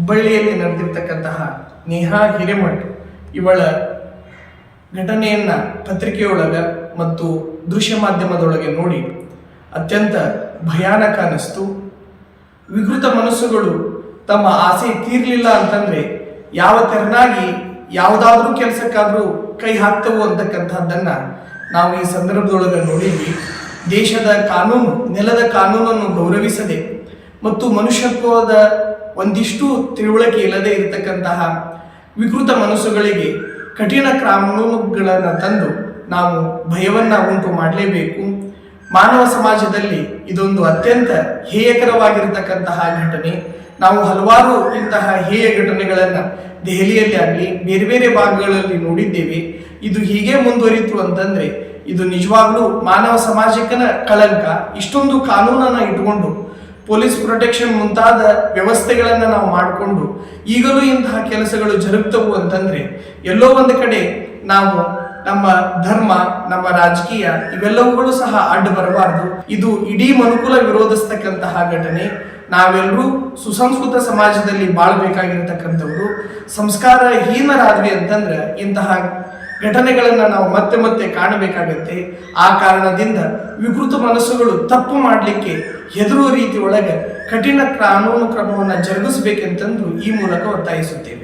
ಹುಬ್ಬಳ್ಳಿಯಲ್ಲಿ ನಡೆದಿರ್ತಕ್ಕಂತಹ ನೇಹಾ ಹಿರೇಮಠ್, ಇವಳ ಘಟನೆಯನ್ನ ಪತ್ರಿಕೆಯೊಳಗ ಮತ್ತು ದೃಶ್ಯ ಮಾಧ್ಯಮದೊಳಗೆ ನೋಡಿ ಅತ್ಯಂತ ಭಯಾನಕ ಅನ್ನಿಸ್ತು. ವಿಕೃತ ಮನಸ್ಸುಗಳು ತಮ್ಮ ಆಸೆ ತೀರ್ಲಿಲ್ಲ ಅಂತಂದ್ರೆ ಯಾವ ತೆರನಾಗಿ ಯಾವುದಾದ್ರೂ ಕೆಲಸಕ್ಕಾದ್ರೂ ಕೈ ಹಾಕ್ತವು ಅಂತಕ್ಕಂಥದ್ದನ್ನ ನಾವು ಈ ಸಂದರ್ಭದೊಳಗೆ ನೋಡಿದ್ವಿ. ದೇಶದ ಕಾನೂನು, ನೆಲದ ಕಾನೂನನ್ನು ಗೌರವಿಸದೆ ಮತ್ತು ಮನುಷ್ಯತ್ವದ ಒಂದಿಷ್ಟು ತಿಳುವಳಿಕೆ ಇಲ್ಲದೆ ಇರತಕ್ಕಂತಹ ವಿಕೃತ ಮನಸ್ಸುಗಳಿಗೆ ಕಠಿಣ ಕ್ರಮಗಳನ್ನು ತಂದು ನಾವು ಭಯವನ್ನು ಉಂಟು ಮಾಡಲೇಬೇಕು. ಮಾನವ ಸಮಾಜದಲ್ಲಿ ಇದೊಂದು ಅತ್ಯಂತ ಹೇಯಕರವಾಗಿರತಕ್ಕಂತಹ ಘಟನೆ. ನಾವು ಹಲವಾರು ಇಂತಹ ಹೇಯ ಘಟನೆಗಳನ್ನು ದೆಹಲಿಯಲ್ಲಿ ಆಗಲಿ, ಬೇರೆ ಬೇರೆ ಭಾಗಗಳಲ್ಲಿ ನೋಡಿದ್ದೇವೆ. ಇದು ಹೀಗೆ ಮುಂದುವರಿತು ಅಂತಂದ್ರೆ, ಇದು ನಿಜವಾಗ್ಲೂ ಮಾನವ ಸಮಾಜಕ್ಕನ ಕಳಂಕ. ಇಷ್ಟೊಂದು ಕಾನೂನನ್ನು ಇಟ್ಕೊಂಡು ಪೊಲೀಸ್ ಪ್ರೊಟೆಕ್ಷನ್ ಮುಂತಾದ ವ್ಯವಸ್ಥೆಗಳನ್ನು ನಾವು ಮಾಡಿಕೊಂಡು ಈಗಲೂ ಇಂತಹ ಕೆಲಸಗಳು ಜರುಗ್ತವು ಅಂತಂದ್ರೆ ಎಲ್ಲೋ ಒಂದು ಕಡೆ ನಾವು ನಮ್ಮ ಧರ್ಮ, ನಮ್ಮ ರಾಜಕೀಯ ಇವೆಲ್ಲವುಗಳು ಸಹ ಅಡ್ಡ ಬರಬಾರದು. ಇದು ಇಡೀ ಮನುಕುಲ ವಿರೋಧಿಸ್ತಕ್ಕಂತಹ ಘಟನೆ. ನಾವೆಲ್ಲರೂ ಸುಸಂಸ್ಕೃತ ಸಮಾಜದಲ್ಲಿ ಬಾಳ್ಬೇಕಾಗಿರ್ತಕ್ಕಂಥವ್ರು. ಸಂಸ್ಕಾರ ಹೀನರಾದ್ವಿ ಅಂತಂದ್ರೆ ಇಂತಹ ಘಟನೆಗಳನ್ನ ನಾವು ಮತ್ತೆ ಮತ್ತೆ ಕಾಣಬೇಕಾಗತ್ತೆ. ಆ ಕಾರಣದಿಂದ ವಿಕೃತ ಮನಸ್ಸುಗಳು ತಪ್ಪು ಮಾಡಲಿಕ್ಕೆ ಹೆದರುವ ರೀತಿ ಒಳಗೆ ಕಠಿಣ ಕಾನೂನು ಕ್ರಮವನ್ನು ಜರುಗಿಸಬೇಕೆಂತಂದು ಈ ಮೂಲಕ ಒತ್ತಾಯಿಸುತ್ತೇವೆ.